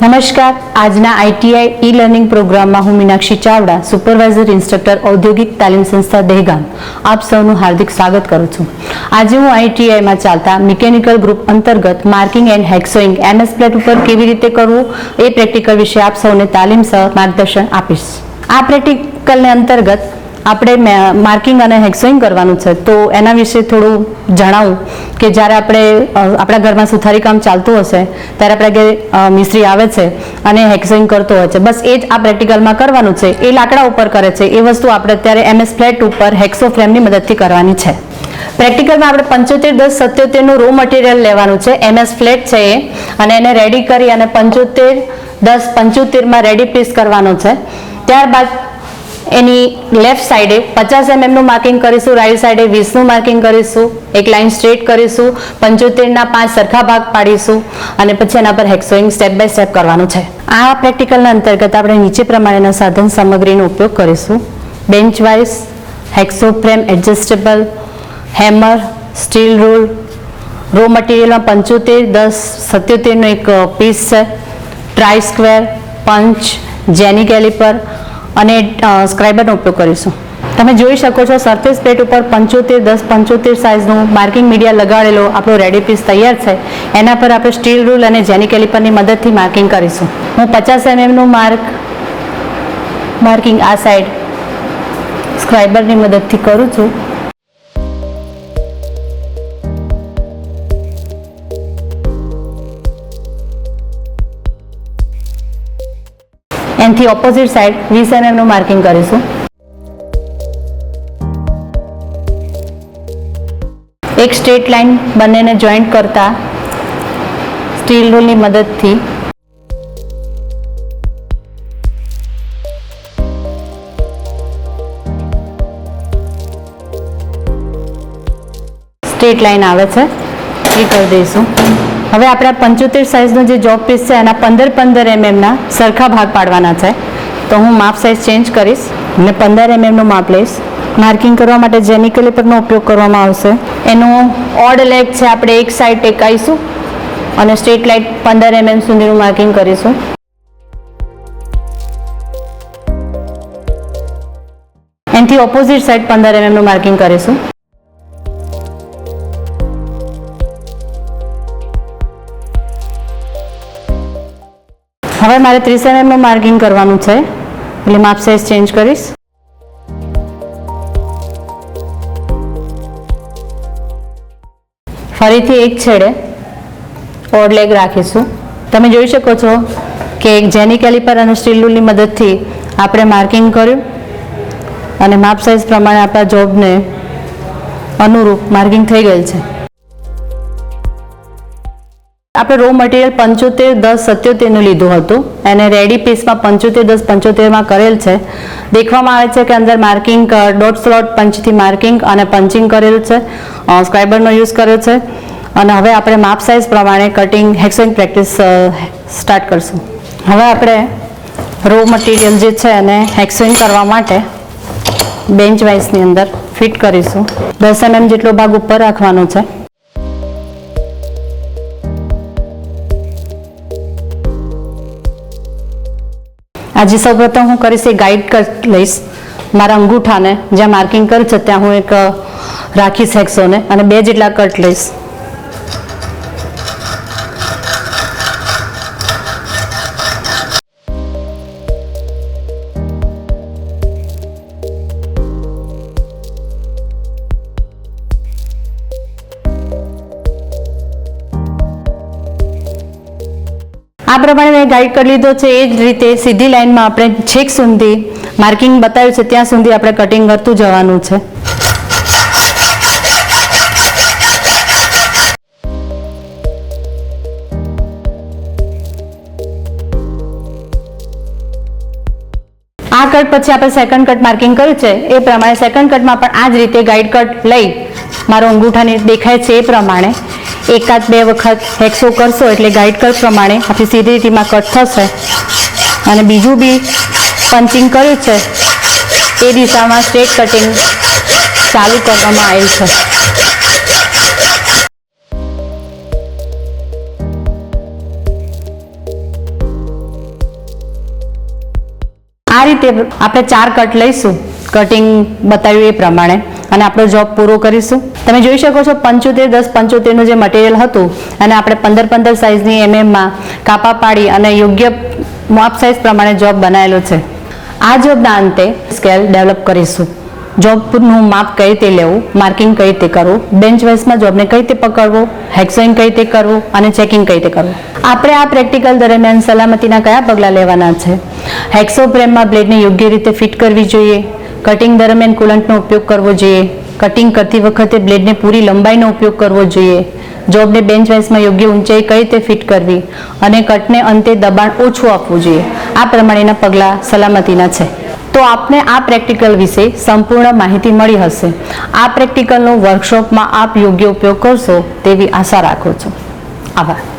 નમસ્કાર. આજના ITI e learning પ્રોગ્રામમાં હું મીનાક્ષી ચાવડા, સુપરવાઇઝર ઇન્સ્ટ્રક્ટર, ઔદ્યોગિક તાલીમ સંસ્થા દહેગામ. આપ સૌનું હાર્દિક સ્વાગત કરું છું. આજે હું આઈટીઆઈમાં ચાલતા મિકેનિકલ ગ્રુપ અંતર્ગત marking and hacksawing MS plate ઉપર કેવી રીતે કરવું, એ પ્રેક્ટિકલ વિશે આપ સૌને તાલીમ સહ માર્ગદર્શન આપીશ. આ પ્રેક્ટિકલને અંતર્ગત આપણે માર્કિંગ અને હેક્સોઈંગ કરવાનું છે. તો એના વિશે થોડું જણાવું કે જ્યારે આપણે આપણા ઘરમાં સુથારી કામ ચાલતું હશે, ત્યારે આપણે ઘરે મિસ્ત્રી આવે છે અને હેક્સોઈંગ કરતો હોય છે. બસ એ જ આ પ્રેક્ટિકલમાં કરવાનું છે. એ લાકડા ઉપર કરે છે. એ વસ્તુ આપણે અત્યારે એમએસ ફ્લેટ ઉપર હેક્સો ફ્રેમની મદદથી કરવાની છે. પ્રેક્ટિકલમાં આપણે પંચોતેર દસ સત્યોતેરનું રો મટીરિયલ લેવાનું છે. એમએસ ફ્લેટ છે એ. અને એને રેડી કરી અને પંચોતેર દસ પંચોતેરમાં રેડી પીસ કરવાનો છે. ત્યારબાદ એની લેફ્ટ સાઈડે પચાસ એમએમનું માર્કિંગ કરીશું રાઈટ સાઈડે વીસનું માર્કિંગ કરીશું, એક લાઇન સ્ટ્રેટ કરીશું પંચોતેરના પાંચ સરખા ભાગ પાડીશું, અને પછી એના પર હેક્સોઈંગ સ્ટેપ બાય સ્ટેપ કરવાનું છે. આ પ્રેક્ટિકલના અંતર્ગત આપણે નીચે પ્રમાણેના સાધન સામગ્રીનો ઉપયોગ કરીશું. Bench vice hacksaw frame adjustable hammer steel rule raw મટીરિયલમાં પંચોતેર, દસ, સત્યોતેરનો એક પીસ છે. ટ્રાય સ્ક્વેર પંચ જેની કેલિપર અને સ્ક્રાઇબરનો ઉપયોગ કરીશું. તમે જોઈ શકો છો સરફેસ પ્લેટ ઉપર પંચોતેર, દસ, પંચોતેર સાઇઝનું માર્કિંગ મીડિયા લગાડેલો આપણો રેડી પીસ તૈયાર છે. એના પર આપણે સ્ટીલ રૂલ અને જેની કેલિપરની મદદથી માર્કિંગ કરીશું. હું પચાસ એમએમનું માર્ક માર્કિંગ આ સાઈડ સ્ક્રાઇબરની મદદથી કરું છું. એનાથી ઓપોઝિટ સાઈડ વીસ એમએમનું માર્કિંગ કરીશું. એક સ્ટ્રેટ લાઇન બંનેને જોઈન્ટ કરતા સ્ટીલ રૂલની મદદથી. સ્ટ્રેટ લાઇન આવે છે. એ કરી દઈશું. હવે આપણે આ પંચોતેર સાઇઝનો જે જોબ પીસ છે, એના પંદર પંદર એમએમના સરખા ભાગ પાડવાના છે. તો હું માપ સાઇઝ ચેન્જ કરીશ અને પંદર એમએમનું માપ લઈશ. માર્કિંગ કરવા માટે જેની કેલિપરનો ઉપયોગ કરવામાં આવશે, એનું ઓડ લેગ છે, આપણે એક સાઈડ ટેકાઈશું અને સ્ટ્રીટ લાઇટ પંદર એમએમ સુધીનું માર્કિંગ કરીશું. એનાથી ઓપોઝિટ સાઈડ પંદર એમએમનું માર્કિંગ કરીશું. હવે મારે ત્રીસ એમએમનું માર્કિંગ કરવાનું છે. એટલે માપ સાઇઝ ચેન્જ કરીશ. ફરીથી એક છેડે ઓડ લેગ રાખીશું. તમે જોઈ શકો છો કે એક જેની કેલિપર અને સ્ટીલ રૂલની મદદથી આપણે માર્કિંગ કર્યું. અને માપ સાઇઝ પ્રમાણે આપણા જોબને અનુરૂપ માર્કિંગ થઈ ગયેલ છે. આપણે રો મટીરિયલ પંચોતેર, દસ સત્યોતેરનું લીધું હતું. એને રેડી પીસમાં પંચોતેર, દસ પંચોતેરમાં કરેલ છે. દેખવામાં આવે છે કે અંદર માર્કિંગ ડોટ સ્લોટ પંચથી માર્કિંગ અને પંચિંગ કરેલ છે. સ્ક્રાઇબરનો યુઝ કર્યો છે. અને હવે આપણે માપ સાઇઝ પ્રમાણે કટિંગ હેક્સિંગ પ્રેક્ટિસ સ્ટાર્ટ કરશું. હવે આપણે રો મટીરિયલ જે છે એને હેક્સિંગ કરવા માટે બેન્ચ વાઇઝની અંદર ફિટ કરીશું. દસ એમએમ જેટલો ભાગ ઉપર રાખવાનો છે. આજે સૌપ્રથમ હું કરીશ એ ગાઈડ કટ લઈશ મારા અંગૂઠાને. જ્યાં માર્કિંગ કર્યું છે, ત્યાં હું એક રાખીશ હેક્સોને અને બે જેટલા કટ લઈશ. આ પ્રમાણે મેં ગાઈડ કરી લીધો છે, એ જ રીતે સીધી લાઇનમાં આપણે છેક સુધી માર્કિંગ બતાવ્યું છે, ત્યાં સુધી આપણે કટિંગ કરતું જવાનું છે. આ કટ પછી આપણે સેકન્ડ કટ માર્કિંગ કર્યું છે, એ પ્રમાણે સેકન્ડ કટમાં પણ આ જ રીતે ગાઈડ કટ લઈ મારો અંગૂઠાને દેખાય છે એ પ્રમાણે. એકાદ બે વખત હેક્સો કરશો એટલે ગાઈડ કર પ્રમાણે. આપણી સીધી રીતિમાં કટ થશે. અને બીજું બી પંચિંગ કર્યું છે, એ દિશામાં સ્ટ્રેટ કટિંગ ચાલુ કરવામાં આવ્યું છે. આ રીતે આપણે ચાર કટ લઈશું. કટિંગ બતાવ્યું એ પ્રમાણે. અને આપણો જોબ પૂરો કરીશું. તમે જોઈ શકો છો પંચોતેર દસ પંચોતેરનું જે મટીરિયલ હતું, અને આપણે પંદર પંદર સાઇઝની એમએમમાં કાપા પાડી અને યોગ્ય માપ સાઇઝ પ્રમાણે જોબ બનાવેલો છે. આ જોબના અંતે સ્કેલ ડેવલપ કરીશું. જોબનું માપ કઈ રીતે લેવું માર્કિંગ કઈ રીતે કરવું બેન્ચ વાઇઝમાં જોબને કઈ રીતે પકડવું હેક્સોઈંગ કઈ રીતે કરવું, અને ચેકિંગ કઈ રીતે કરવું. આપણે આ પ્રેક્ટિકલ દરમિયાન સલામતીના કયા પગલાં લેવાના છે? હેક્સો ફ્રેમમાં બ્લેડને યોગ્ય રીતે ફિટ કરવી જોઈએ. કટિંગ દરમિયાન કુલન્ટનો ઉપયોગ કરવો જોઈએ. કટિંગ કરતી વખતે બ્લેડને પૂરી લંબાઈનો ઉપયોગ કરવો જોઈએ. જોબને બેન્ચ વાઇઝમાં યોગ્ય ઊંચાઈ કઈ રીતે ફિટ કરવી અને કટને અંતે દબાણ ઓછું આપવું જોઈએ. આ પ્રમાણેના પગલાં સલામતીના છે. તો આપને આ પ્રેક્ટિકલ વિશે સંપૂર્ણ માહિતી મળી હશે. આ પ્રેક્ટિકલનો વર્કશોપમાં આપ યોગ્ય ઉપયોગ કરશો તેવી આશા રાખું છું. આભાર.